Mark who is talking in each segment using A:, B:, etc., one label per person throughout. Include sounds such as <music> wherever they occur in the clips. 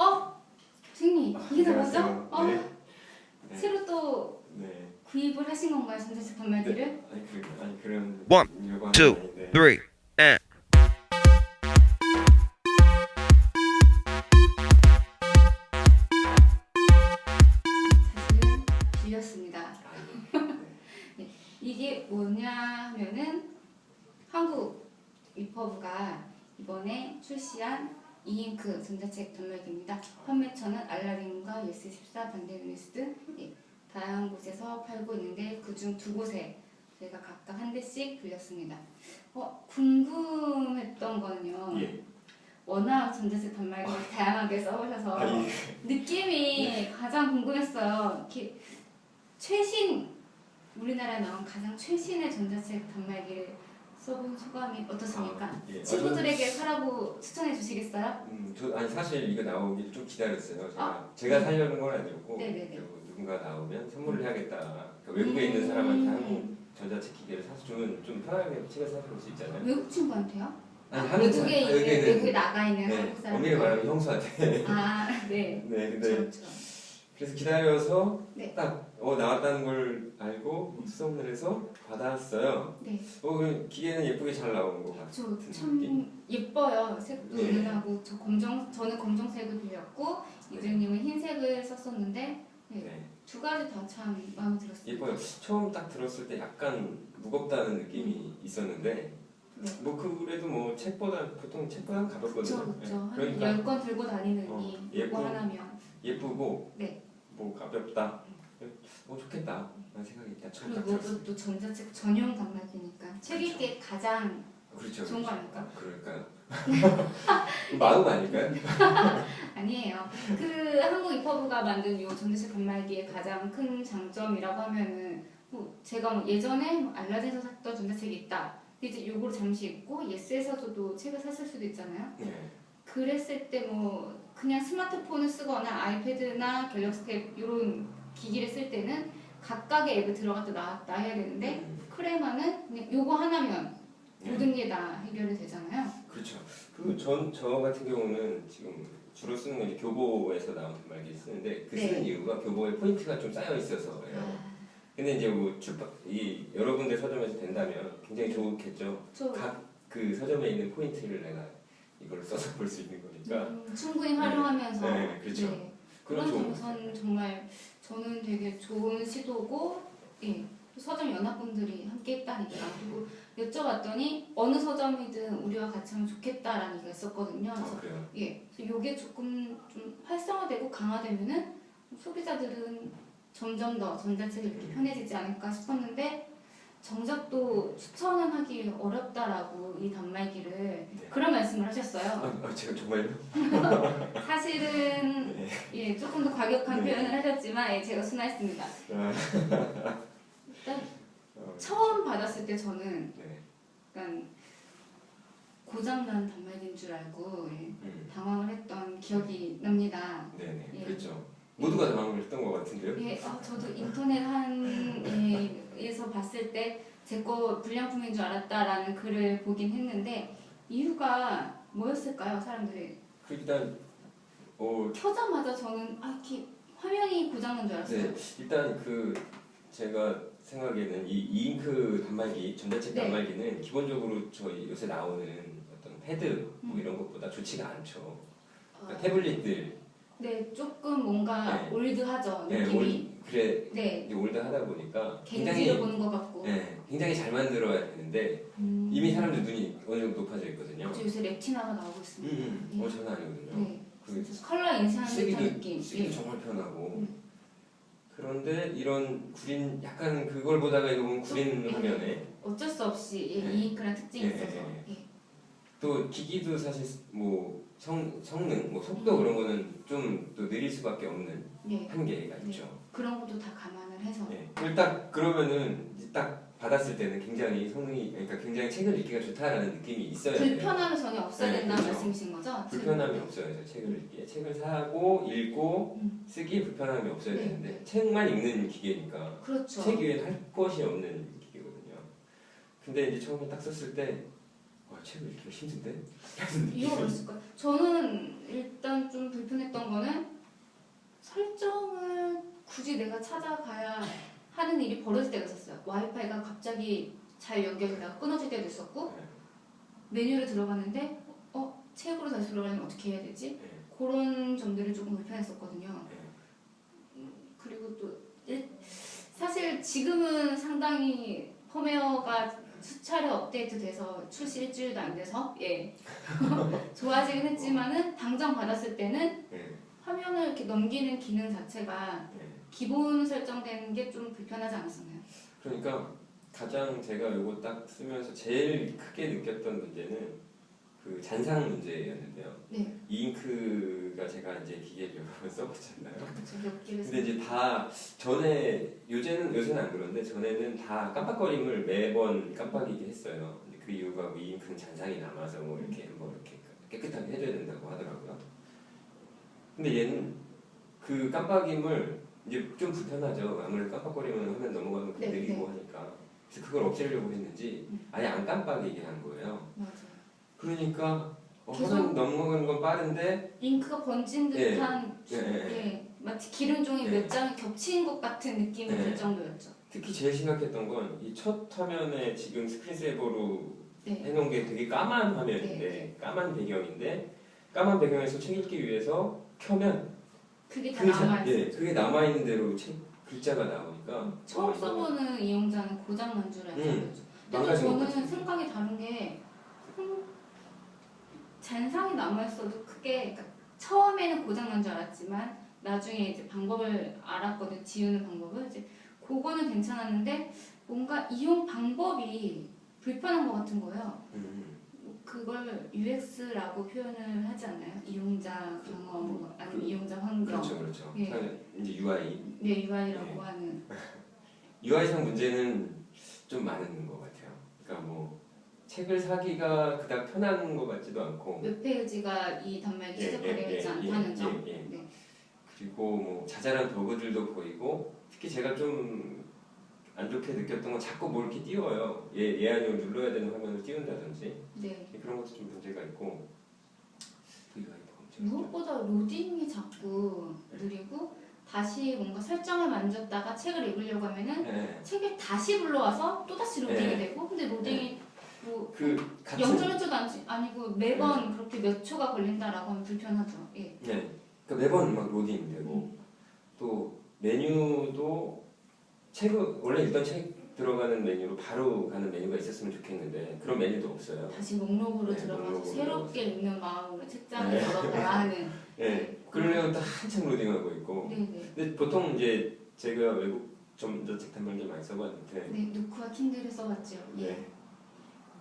A: 어, 선생님 이게 다 맞죠?
B: 안녕하세요.
A: 어,
B: 네. 네.
A: 새로 또
B: 네.
A: 구입을 하신 건가요, 전자책 단말기를?
B: 아니 그 아니 그런
C: One, two,
B: 아닌데.
C: three,
A: 이잉크 전자책 단말기입니다. 판매처는 알라딘과 예스14, 반데뉴스 등 예, 다양한 곳에서 팔고 있는데 그중 두 곳에 저희가 각각 한 대씩 빌렸습니다. 어, 궁금했던 거는요.
B: 예.
A: 워낙 전자책 단말기를 다양하게 써보셔서
B: 아, 예.
A: 느낌이 가장 궁금했어요. 이렇게 최신 우리나라에 나온 가장 최신의 전자책 단말기를 써본 소감이 어떻습니까?
B: 아, 예.
A: 친구들에게 사라고 추천해 주시겠어요?
B: 음, 저 아니 사실 이거 나오길 좀 기다렸어요. 제가
A: 아,
B: 제가
A: 네.
B: 살려는 건 아니었고
A: 네네네.
B: 그리고 누군가 나오면 선물을 해야겠다. 그러니까 외국에 있는
A: 음.
B: 사람한테 한국 전자책 기계를 사서 주면 좀 편하게 책을 사줄 수 있잖아요.
A: 외국 친구한테요?
B: 아니
A: 아,
B: 하는
A: 외국에
B: 사람-
A: 있는
B: 아, 여기는-
A: 외국에 나가 있는
B: 네,
A: 한국 사람.
B: 엄밀히 말하면 형수한테.
A: 아, 네. <laughs>
B: 네, 근데
A: 그렇죠.
B: 그 래서 기다려서
A: 네.
B: 딱 어, 나왔다는 걸 알고 수송을 해서 받았어요.
A: 네.
B: 어, 그 기계는 예쁘게 잘 나온 것 같아요.
A: 저 참 예뻐요. 색도
B: 네.
A: 은은하고 저 검정 저는 검정색을 빌렸고 이준님은 흰색을 썼었는데 네.
B: 네,
A: 두 가지 다 참 마음에 들었어요.
B: 예뻐요. 처음 딱 들었을 때 약간 무겁다는 느낌이 있었는데
A: 네.
B: 뭐 그래도 뭐 책보다 보통 책보다 가볍거든요.
A: 그쵸 그쵸
B: 네,
A: 한
B: 그러니까
A: 열건 들고 다니는
B: 어,
A: 이 이거 하나면
B: 예쁘고
A: 네.
B: 뭐 가볍다. 어 좋겠다. 라는 생각이 처음 딱
A: 그리고
B: 들었어요.
A: 또, 또 전자책 전용 단말기니까 책 읽기에 가장
B: 그렇죠.
A: 좋은 거
B: 그렇죠.
A: 아닐까?
B: 그럴까요? <laughs> 마음 아닐까요? <laughs>
A: 아니에요. 그 한국 이퍼브가 만든 이 전자책 단말기의 가장 큰 장점이라고 하면은 뭐 제가 뭐 예전에 뭐 알라딘에서 샀던 전자책이 있다. 근데 이제 요거를 잠시 읽고 예스에서도 책을 샀을 수도 있잖아요.
B: 네.
A: 그랬을 때 뭐 그냥 스마트폰을 쓰거나 아이패드나 갤럭시 탭 이런 기기를 쓸 때는 각각의 앱을 들어갔다 나, 놔야 되는데
B: 음,
A: 크레마는 그냥 요거 하나면
B: 네.
A: 모든 게 다 해결이 되잖아요.
B: 그렇죠. 그전 저 같은 경우는 지금 주로 쓰는 건 이제 교보에서 나온 단말기 쓰는데 그 쓰는
A: 네.
B: 이유가 교보에 포인트가 좀 쌓여 있어서예요.
A: 아,
B: 근데 이제 뭐 출판 이 여러 군데 서점에서 된다면 굉장히 좋겠죠.
A: 저
B: 각 그 서점에 있는 포인트를 내가 이걸 써서 볼 수 있는 거니까
A: 음, 충분히 활용하면서
B: 네, 그렇죠.
A: 네,
B: 그런 좋은
A: 점에서는 정말 저는 되게 좋은 시도고 예, 서점 연합분들이 함께 했다니까 그리고 여쭤봤더니 어느 서점이든 우리와 같이 하면 좋겠다라는 얘기가 있었거든요. 그래서
B: 아, 그래요.
A: 예, 그래서 이게 조금 좀 활성화되고 강화되면은 소비자들은 점점 더 전자책이 이렇게 편해지지 않을까 싶었는데 정작 또 추천은 하기 어렵다라고 이 단말기를 그런 말씀을 하셨어요.
B: 아, 아, 제가 정말요? <laughs>
A: 사실은
B: 네.
A: 예 조금 더 과격한
B: 네.
A: 표현을 하셨지만 예, 제가 순화했습니다.
B: 아,
A: 일단
B: 어,
A: 처음 받았을 때 저는
B: 네.
A: 약간 고장난 단말기인 줄 알고 예,
B: 음,
A: 당황을 했던 기억이 납니다.
B: 네네.
A: 예.
B: 그렇죠. 모두가 당황을 했던 것 같은데요.
A: 예, 아, 저도 인터넷 한에서 봤을 때 제 거 불량품인 줄 알았다라는 글을 보긴 했는데 이유가 뭐였을까요, 사람들이?
B: 그 일단 어,
A: 켜자마자 저는 아, 이렇게 화면이 고장난 줄 알았어요.
B: 네, 일단 그 제가 생각에는 이 이 잉크 단말기, 전자책
A: 네.
B: 단말기는 기본적으로 저희 요새 나오는 어떤 패드 뭐
A: 음.
B: 이런 것보다 좋지가 않죠. 그러니까
A: 아,
B: 태블릿들,
A: 네, 조금 뭔가
B: 네.
A: 올드하죠
B: 네,
A: 느낌이.
B: 올, 그래
A: 네,
B: 이게 올드하다 보니까 굉장히
A: 보는 것 같고.
B: 네, 굉장히 잘 만들어야 되는데
A: 음,
B: 이미 사람들 눈이 어느 정도 높아져 있거든요.
A: 저 요새 레티나가 나오고 있습니다.
B: 음, 음. 어 장난 아니거든요.
A: 네,
B: 그
A: 진짜 컬러 인쇄하는 듯한
B: 쓰기도
A: 느낌.
B: 쓰기도
A: 예.
B: 정말 편하고
A: 음.
B: 그런데 이런 구린 약간 그걸 보다가 이거 보면 구린
A: 예.
B: 화면에
A: 어쩔 수 없이 예,
B: 네.
A: 이 그런 특징이
B: 예,
A: 있어서.
B: 예,
A: 예.
B: 또 기기도 사실 뭐 성, 성능, 뭐 속도 그런 거는 좀 또 느릴 수밖에 없는
A: 네.
B: 한계가
A: 네.
B: 있죠.
A: 그런 것도 다 감안을 해서.
B: 예. 그걸 딱 그러면은 딱 받았을 때는 굉장히 성능이 그러니까 굉장히 책을 읽기가 좋다라는 느낌이 있어야 돼요.
A: 불편함이 전혀 없어야
B: 네,
A: 된다는
B: 그렇죠.
A: 말씀이신 거죠?
B: 불편함이 없어야죠. 책을 읽기에 책을 사고 읽고
A: 음.
B: 쓰기에 불편함이 없어야
A: 네,
B: 되는데 책만 읽는 기계니까
A: 그렇죠.
B: 책 위에 할 것이 없는 기계거든요. 근데 이제 처음에 딱 썼을 때 책을 읽기가 힘든데?
A: 이유가 있을까요? 저는 일단 좀 불편했던 거는 설정을 굳이 내가 찾아가야 하는 일이 벌어질 때가 있었어요. 와이파이가 갑자기 잘 연결되다가 끊어질 때도 있었고 메뉴를 들어갔는데 어? 책으로 다시 들어가려면 어떻게 해야 되지? 그런 점들이 조금 불편했었거든요. 그리고 또 사실 지금은 상당히 펌웨어가 수차례 업데이트 돼서 출시 일주일도 안 돼서 예 <laughs> 좋아지긴 했지만은 당장 받았을 때는
B: 네.
A: 화면을 이렇게 넘기는 기능 자체가
B: 네.
A: 기본 설정되는 게 좀 불편하지 않았었나요?
B: 그러니까 가장 제가 요거 딱 쓰면서 제일 크게 느꼈던 문제는 그 잔상 문제였는데요.
A: 네,
B: 이 잉크가 제가 이제 기계를 여러 번 써봤잖아요.
A: 몇 개를
B: 근데 이제 다 전에 요새는 요새는 안 그런데 전에는 다 깜빡거림을 매번 깜빡이게 했어요. 근데 그 이유가 뭐이 잉크는 잔상이 남아서 뭐 이렇게 뭐 이렇게 깨끗하게 해줘야 된다고 하더라고요. 근데 얘는 그 깜빡임을 이제 좀 불편하죠. 아무래도 깜빡거리면 화면 넘어가면
A: 네,
B: 느리고 하니까. 그래서 그걸 없애려고 했는지 아예 안 깜빡이게 한 거예요.
A: 맞아요.
B: 그러니까 어,
A: 계속-
B: 넘어가는 건 빠른데
A: 잉크가 번진
B: 예.
A: 듯한
B: 예, 예,
A: 예, 마치 기름종이
B: 예.
A: 몇 장이 겹친 것 같은 느낌이
B: 예.
A: 들 정도였죠.
B: 특히 제일 심각했던 건 이 첫 화면에 지금 스크린세이버로
A: 네.
B: 해놓은 게 되게 까만 화면인데
A: 네,
B: 까만 배경인데 까만 배경에서 책 읽기 위해서 켜면
A: 그게 다
B: 자-
A: 남아있어요.
B: 예, 그게 남아 있는 대로 책 글자가 나오니까
A: 처음
B: 어, 이거
A: 써보는 이용자는 고장 난 줄 알죠.
B: 음,
A: 근데 또
B: 망가진 것
A: 저는. 생각이 다른 게 음, 남아있어도 크게 그러니까 처음에는 고장 난 줄 알았지만 나중에 이제 방법을 알았거든 지우는 방법을 이제 그거는 괜찮았는데 뭔가 이용 방법이 불편한 것 같은 거예요.
B: 음,
A: 그걸 UX라고 표현을 하지 않나요? 이용자 경험 뭐 아니면
B: 그-
A: 이용자 환경
B: 그렇죠 그렇죠
A: 예.
B: 이제 UI
A: 네 UI라고
B: 네.
A: 하는 <laughs>
B: UI상 문제는 좀 많은 것 같아요 책을 사기가 그닥 편한 것 같지도 않고
A: 웹 페이지가 이 단말기
B: 예,
A: 시작되어
B: 예,
A: 있지
B: 예,
A: 않다는
B: 예,
A: 점.
B: 예, 예.
A: 네.
B: 그리고 뭐 자잘한 버그들도 보이고 특히 제가 좀 안 좋게 느꼈던 건 자꾸 뭐 이렇게 띄워요. 얘, 얘 아니면 눌러야 되는 화면을 띄운다든지
A: 네.
B: 그런 것도 좀 문제가 있고
A: 무엇보다 로딩이 자꾸 느리고 다시 뭔가 설정을 만졌다가 책을 읽으려고 하면은
B: 네.
A: 책을 다시 불러와서 또 다시 로딩이
B: 네.
A: 되고 근데 로딩이 뭐
B: 그 같은
A: 0.1초도 아니고 매번 그렇게 몇 초가 걸린다라고 하면 불편하죠. 예.
B: 네. 그러니까 매번 막 로딩 되고 또 메뉴도 책을 원래 읽던 책 들어가는 메뉴로 바로 가는 메뉴가 있었으면 좋겠는데 그런 메뉴도 없어요.
A: 다시 목록으로
B: 네,
A: 들어가서
B: 목록으로
A: 새롭게 읽는 마음으로 책장을
B: 네.
A: 열어봐야 하는. <laughs>
B: 네. 그러려면 또 한참 로딩하고 있고
A: 네네.
B: 근데 보통 이제 제가 외국 전자책 단말기 많이 써봤는데
A: 네, 누크와 킨들을 써봤죠. 예.
B: 네.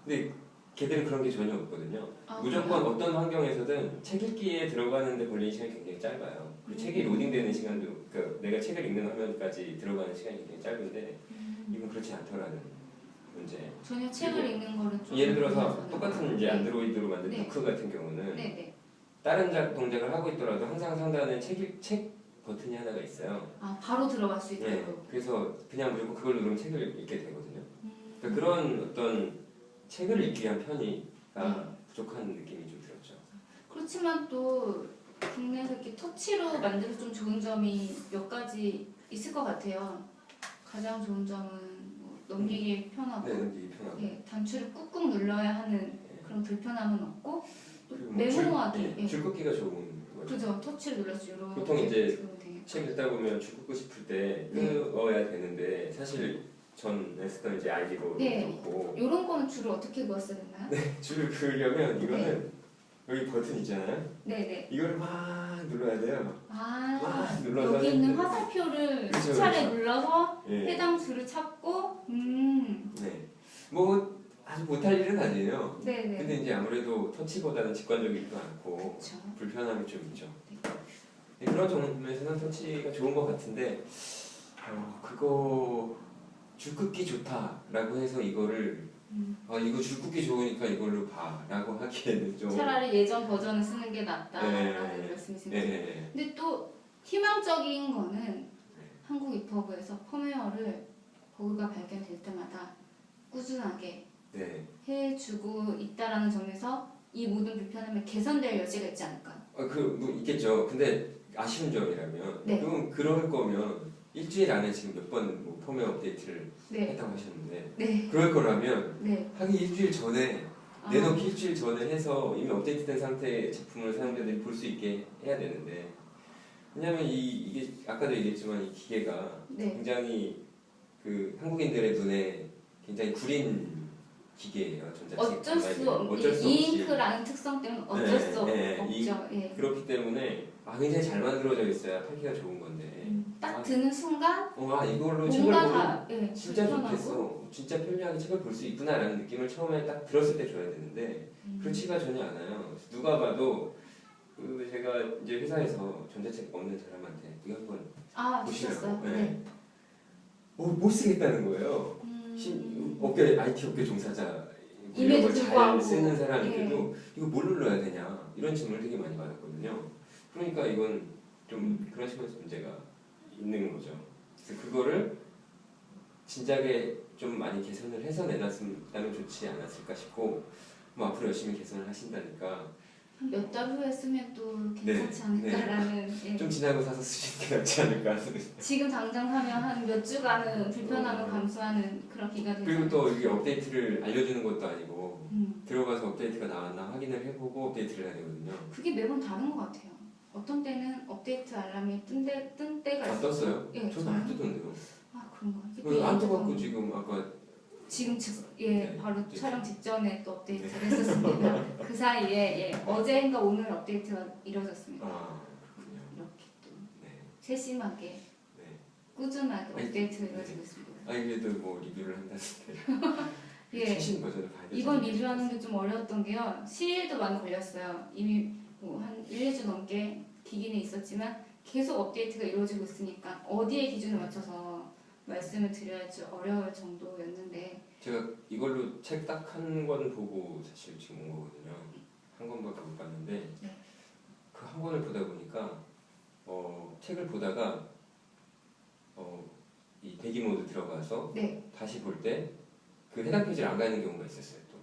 B: 근데 걔들은 그런 게 전혀 없거든요.
A: 아,
B: 무조건 어떤 환경에서든 책 읽기에 들어가는데 걸리는 시간이 굉장히 짧아요. 그
A: 음.
B: 책이 로딩되는 시간도, 그러니까 내가 책을 읽는 화면까지 들어가는 시간이 굉장히 짧은데
A: 음,
B: 이건 그렇지 않더라는 문제.
A: 전혀 책을 읽는 거를 좀
B: 예를 들어서. 똑같은 이제
A: 네.
B: 안드로이드로 만든
A: 네.
B: 누크 같은 경우는
A: 네네.
B: 다른 작 동작을 하고 있더라도 항상 상단에 책, 읽- 책 버튼이 하나가 있어요.
A: 아 바로 들어갈 수
B: 네.
A: 있도록.
B: 그래서 그냥 무조건 그걸 누르면 책을 읽게 되거든요.
A: 음,
B: 그러니까 그런 어떤 책을 읽기 위한 편의가
A: 네.
B: 부족한 느낌이 좀 들었죠.
A: 그렇지만 또 국내에서 이렇게 터치로 만들어 좀 좋은 점이 몇 가지 있을 것 같아요. 가장 좋은 점은 뭐 넘기기 편하고,
B: 네, 이게 편하고.
A: 예, 단추를 꾹꾹 눌러야 하는 그런 불편함은 없고, 또
B: 그리고 뭐 줄-
A: 메모하기.
B: 예,
A: 예.
B: 줄 긋기가 좋은 거죠.
A: 그죠? 터치를 눌러서 이렇게
B: 보통 이제. 책 읽다 보면 줄 긋고 싶을 때
A: 네.
B: 끄어야 되는데 사실 전에 쓰던 이제 아이디로
A: 네.
B: 넣고
A: 이런 거는 줄을 어떻게 그었어야 되나요? <laughs>
B: 줄을 그으려면 이거는 여기 버튼 있잖아요.
A: 네네.
B: 이거를 막 눌러야 돼요.
A: 아,
B: 막 눌러서
A: 여기 있는
B: 했는데-
A: 화살표를
B: 그쵸,
A: 수차례
B: 그쵸.
A: 눌러서
B: 예.
A: 해당 줄을 찾고, 음,
B: 네. 뭐 아주 못할 일은 아니에요.
A: 네네.
B: 근데 이제 아무래도 터치보다는 직관적이지도 않고
A: 그렇죠.
B: 불편함이 좀 있죠. 네, 그런 점에서는 터치가 좋은 것 같은데 어, 그거 줄 긋기 좋다라고 해서 이거를
A: 음.
B: 아 이거 줄 긋기 좋으니까 이걸로 봐라고 하기에는 좀
A: 차라리 예전 버전을 쓰는 게 낫다라는
B: 네.
A: 말씀이신
B: 네,
A: 거죠.
B: 네,
A: 근데 또 희망적인 거는 한국 이퍼브에서 펌웨어를 버그가 발견될 때마다 꾸준하게
B: 네.
A: 해주고 있다라는 점에서 이 모든 불편함이 개선될 여지가 있지 않을까.
B: 어, 그뭐 있겠죠. 근데 아쉬운 점이라면
A: 네.
B: 그럼 그럴 거면 일주일 안에 지금 몇 번 뭐 펌웨어 업데이트를
A: 네,
B: 했다고 하셨는데
A: 네,
B: 그럴 거라면
A: 네.
B: 하기 일주일 전에
A: 아,
B: 내놓기 일주일 전에 해서 이미 업데이트된 상태의 제품을 사용자들이 볼 수 있게 해야 되는데 왜냐하면 이, 이게 아까도 얘기했지만 이 기계가
A: 네,
B: 굉장히 그 한국인들의 눈에 굉장히 구린 기계예요 전자책
A: 어쩔 수 없, 이
B: 없이.
A: 잉크라는 특성 때문에 어쩔
B: 네,
A: 수
B: 네, 이-
A: 없죠. 예.
B: 그렇기 때문에 아 굉장히 잘 만들어져 있어야 팔기가 좋은 건데.
A: 음, 딱
B: 아,
A: 드는 순간
B: 어, 아 이걸로 책을
A: 뭔가
B: 보면
A: 다 예,
B: 진짜
A: 불편하고.
B: 좋겠어 진짜 편리하게 책을 볼 수 있구나라는 느낌을 처음에 딱 들었을 때 줘야 되는데
A: 음.
B: 그렇지가 전혀 않아요. 누가 봐도 그 제가 이제 회사에서 전자책 없는 사람한테 이거 한번
A: 아,
B: 보시라고.
A: 주셨어요.
B: 네.
A: 네.
B: 어, 못 쓰겠다는 거예요.
A: 음,
B: 신, 업계 IT 업계 종사자
A: 임에도
B: 걸잘
A: 불구하고.
B: 쓰는 사람인데도 이거 뭘 눌러야 되냐 이런 질문을 되게 많이 받았거든요. 그러니까 이건 좀 그런 식으로 문제가 있는 거죠. 그래서 그거를 진작에 좀 많이 개선을 해서 내놨으면 좋지 않았을까 싶고 뭐 앞으로 열심히 개선을 하신다니까.
A: 몇 달 후에 쓰면 또
B: 네,
A: 괜찮지 않을까라는 <laughs> 예.
B: 좀 지나고 사서 쓰시는 게 낫지 않을까.
A: 지금 당장 사면 한 몇 주간은 불편함을 감수하는 그런 기간이
B: 그리고 또 이게 업데이트를 알려주는 것도 아니고
A: 음,
B: 들어가서 업데이트가 나왔나 확인을 해보고 업데이트를 해야 되거든요.
A: 그게 매번 다른 것 같아요. 어떤 때는 업데이트 알람이 뜬, 데, 뜬 때가
B: 다
A: 있어요.
B: 떴어요?
A: 예,
B: 저도
A: 저는-
B: 안 뜨던데요
A: 아 그런가?
B: 그안 떠갖고 지금 아까
A: 지금 즉, 예,
B: 네,
A: 바로
B: 네.
A: 촬영 직전에 또 업데이트를 했었습니다. <laughs> 그 사이에 예, 어제인가 오늘 업데이트가 이루어졌습니다.
B: 아 그렇군요
A: 이렇게 또
B: 네,
A: 세심하게
B: 네.
A: 꾸준하게
B: 아니,
A: 업데이트가
B: 네.
A: 이루어지고 있습니다.
B: 아니 그래도 뭐 리뷰를 한다는데 <laughs>
A: 예,
B: 최신 버전을 봐야 되죠
A: 이번 리뷰하는 게 좀 어려웠던 게요. 시일도 많이 걸렸어요. 이미 뭐한 1, 2주 넘게 기기는 있었지만 계속 업데이트가 이루어지고 있으니까 어디에 기준을 맞춰서 말씀을 드려야지 어려울 정도였는데
B: 제가 이걸로 책 딱 한 권 보고 사실 지금 온 거거든요. 한 권밖에 못 봤는데
A: 네.
B: 그한 권을 보다 보니까 어, 책을 보다가 어, 이 대기 모드 들어가서
A: 네.
B: 다시 볼 때 그 해당 페이지를 안 가는 경우가 있었어요. 또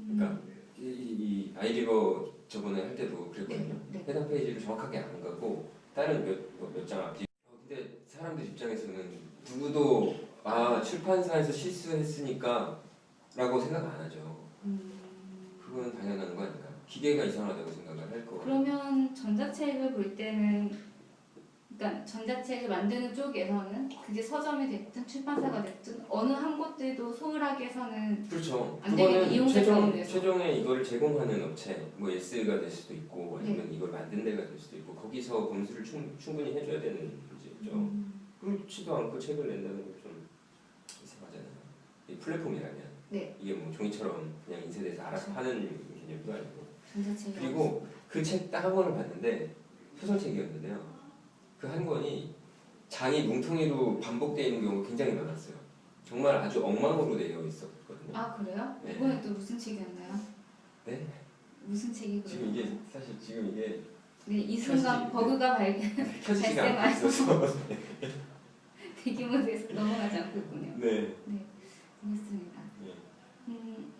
A: 음,
B: 그러니까 이, 이, 이 아이리버 저번에 할 때도 그랬거든요.
A: 네, 네.
B: 해당 페이지를 정확하게 안 가고 다른 몇장 앞뒤. 어, 근데 사람들 입장에서는 누구도 아 출판사에서 실수했으니까 라고 생각 안 하죠.
A: 음,
B: 그거는 당연한 거 아닌가? 기계가 이상하다고 생각을 할 거.
A: 그러면 전자책을 볼 때는 그러니까 전자책을 만드는 쪽에서는 그게 서점이 됐든 출판사가 됐든 어느 한 곳들도 소홀하게서는
B: 그렇죠.
A: 안 되겠네,
B: 그거는
A: 이용자
B: 최종
A: 차원에서.
B: 최종에 이거를 제공하는 업체, 뭐 예스가 될 수도 있고
A: 네.
B: 아니면 이걸 만든 데가 될 수도 있고 거기서 검수를 충, 충분히 해줘야 되는 문제죠.
A: 음,
B: 그렇지도 않고 책을 낸다는 게좀 이상하잖아요. 이 플랫폼이라면
A: 네.
B: 이게 뭐 종이처럼 그냥 인쇄돼서 알아서
A: 그렇죠.
B: 파는 개념도 아니고
A: 전자책이
B: 그리고 그 책 딱 한 권을 봤는데 소설책이었는데요. 그 한 권이 장이 뭉텅이로 반복되어 있는 경우가 굉장히 많았어요. 정말 아주 엉망으로 되어 있었거든요.
A: 아 그래요?
B: 네.
A: 이번에 또 무슨 책이었나요?
B: 네?
A: 무슨 책이
B: 지금 이게 사실 지금 이게
A: 네, 이 순간
B: 켜지지-
A: 버그가 발견
B: 켜지지가 <laughs> 않고. 있어서 <laughs>
A: 대규모 에서 넘어가지 않고 있군요.
B: 네.
A: 알겠습니다.
B: 네.
A: 음,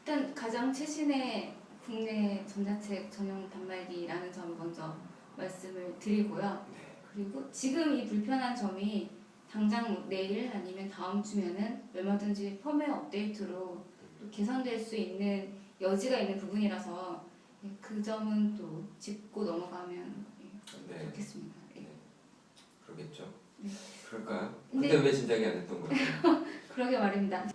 A: 일단 가장 최신의 국내 전자책 전용 단말기라는 점 먼저 말씀을 드리고요. 그리고 지금 이 불편한 점이 당장 뭐 내일 아니면 다음 주면은 얼마든지 펌웨어 업데이트로 또 개선될 수 있는 여지가 있는 부분이라서 예, 그 점은 또 짚고 넘어가면 예,
B: 네.
A: 좋겠습니다. 예.
B: 그러겠죠.
A: 네.
B: 그럴까요?
A: 근데-
B: 근데 왜 진작에 안 했던 거예요? <laughs>
A: 그러게 말입니다.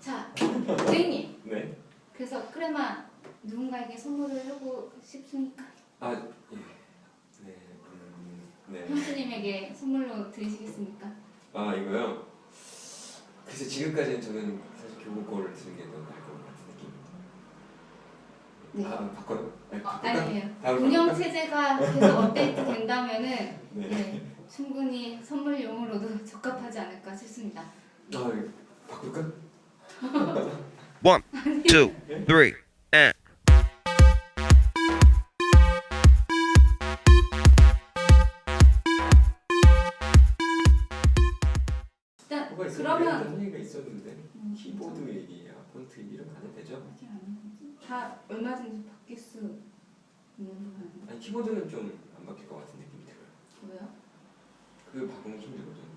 A: 자, 고객님.
B: 네.
A: 그래서 크레마 누군가에게 선물을 하고 싶습니까?
B: 아 예.
A: 형수님에게 선물로 드리시겠습니까?
B: 아 이거요. 그래서 지금까지는 저는 사실 교복 거를 드는 게더 나을 것 같은 느낌입니다.
A: 네.
B: 아 바꿔요? 아니,
A: 어,
B: 바꿀까?
A: 아니에요.
B: 다음
A: 운영 체제가 계속 업데이트 된다면은
B: 네.
A: 네, 충분히 선물용으로도 <laughs> 적합하지 않을까 싶습니다.
B: 아 예. 바꿀까? <laughs>
C: two, three,
B: 있었는데
A: 음,
B: 키보드 얘기야, 폰트 이름 안 해도 되죠?
A: 다 얼마든지 바뀔 수 있는 부분
B: 아니 키보드는 좀 안 바뀔 것 같은 느낌이 들어요.
A: 왜요?
B: 그 바꾸는 게 힘들거든.